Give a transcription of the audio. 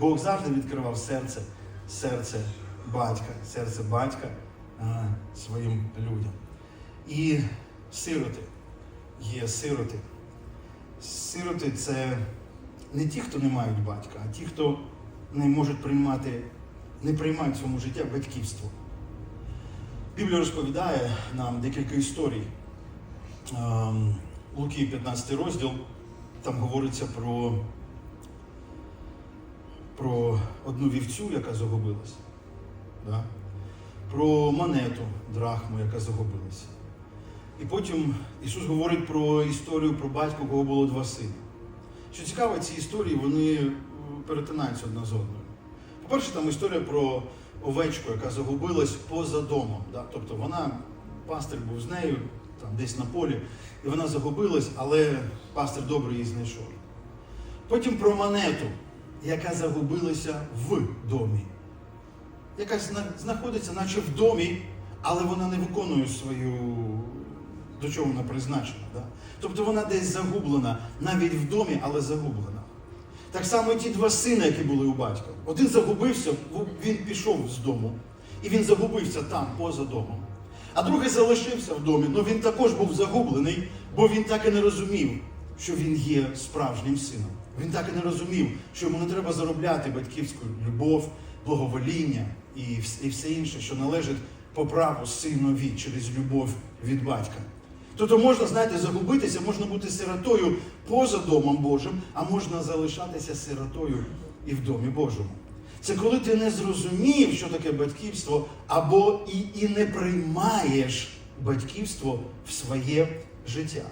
Бог завжди відкривав серце, серце батька, серце батька а, своїм людям. І сироти, є сироти. Сироти це не ті, хто не мають батька, а ті, хто не можуть приймати, не приймають в своєму життя батьківство. Біблія розповідає нам декілька історій. Ем, Луки 15 розділ, там говориться про, про одну вівцю, яка загубилась. Да? Про монету драхму, яка загубилася. І потім Ісус говорить про історію про батька, у кого було два сини. Що цікаво, ці історії вони е, перетинаються одна з одною. По-перше, там історія про овечку, яка загубилась поза домом. Да? Тобто вона, пастир був з нею, там десь на полі, і вона загубилась, але пастир добре її знайшов. Потім про монету, яка загубилася в домі. Яка знаходиться, наче в домі, але вона не виконує свою, до чого вона призначена. Да? Тобто вона десь загублена, навіть в домі, але загублена. Так само і ті два сини, які були у батька. Один загубився, він пішов з дому, і він загубився там, поза домом. А другий залишився в домі, але він також був загублений, бо він так і не розумів, що він є справжнім сином. Він так і не розумів, що йому не треба заробляти батьківську любов, благовоління і все інше, що належить по праву синові через любов від батька. Тобто можна, знаєте, загубитися, можна бути сиротою поза домом Божим, а можна залишатися сиротою і в домі Божому. Це коли ти не зрозумів, що таке батьківство, або і, і не приймаєш батьківство в своє життя.